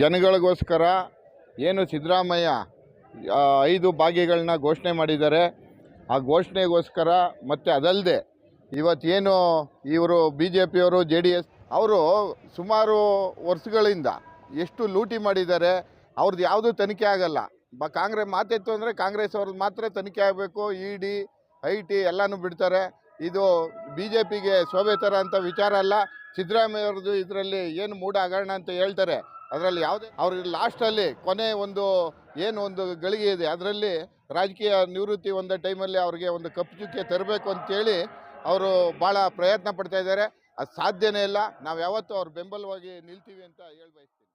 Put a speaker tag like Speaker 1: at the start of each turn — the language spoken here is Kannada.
Speaker 1: ಜನಗಳಿಗೋಸ್ಕರ ಏನು ಸಿದ್ದರಾಮಯ್ಯ ಐದು ಭಾಗ್ಯಗಳನ್ನ ಘೋಷಣೆ ಮಾಡಿದ್ದಾರೆ. ಆ ಘೋಷಣೆಗೋಸ್ಕರ ಮತ್ತು ಅದಲ್ಲದೆ ಇವತ್ತೇನು ಇವರು ಬಿ ಜೆ ಪಿಯವರು ಜೆ ಡಿ ಎಸ್ ಅವರು ಸುಮಾರು ವರ್ಷಗಳಿಂದ ಎಷ್ಟು ಲೂಟಿ ಮಾಡಿದ್ದಾರೆ, ಅವ್ರದ್ದು ಯಾವುದೂ ತನಿಖೆ ಆಗಲ್ಲ. ಬ ಕಾಂಗ್ರೆಸ್ ಮಾತಿತ್ತು ಅಂದರೆ ಕಾಂಗ್ರೆಸ್ ಅವ್ರದ್ದು ಮಾತ್ರ ತನಿಖೆ ಆಗಬೇಕು. ಇ ಡಿ, ಐ ಟಿ ಎಲ್ಲನೂ ಬಿಡ್ತಾರೆ. ಇದು ಬಿ ಜೆ ಪಿಗೆ ಶೋಭೆ ಥರ ಅಂತ ವಿಚಾರ ಅಲ್ಲ. ಸಿದ್ದರಾಮಯ್ಯವ್ರದ್ದು ಇದರಲ್ಲಿ ಏನು ಮೂಡ ಹಗರಣ ಅಂತ ಹೇಳ್ತಾರೆ. ಅದರಲ್ಲಿ ಯಾವುದೇ, ಅವ್ರ ಲಾಸ್ಟಲ್ಲಿ ಕೊನೆ ಒಂದು ಏನು ಒಂದು ಗಳಿಗೆ ಇದೆ, ಅದರಲ್ಲಿ ರಾಜಕೀಯ ನಿವೃತ್ತಿ ಒಂದು ಟೈಮಲ್ಲಿ ಅವ್ರಿಗೆ ಒಂದು ಕಪ್ಪು ಚುಕ್ಕೆ ತರಬೇಕು ಅಂತೇಳಿ ಅವರು ಭಾಳ ಪ್ರಯತ್ನ ಪಡ್ತಾ ಇದ್ದಾರೆ. ಅದು ಸಾಧ್ಯನೇ ಇಲ್ಲ. ನಾವು ಯಾವತ್ತೂ ಅವ್ರ ಬೆಂಬಲವಾಗಿ ನಿಲ್ತೀವಿ ಅಂತ ಹೇಳ್ಬಯಸ್ತೀವಿ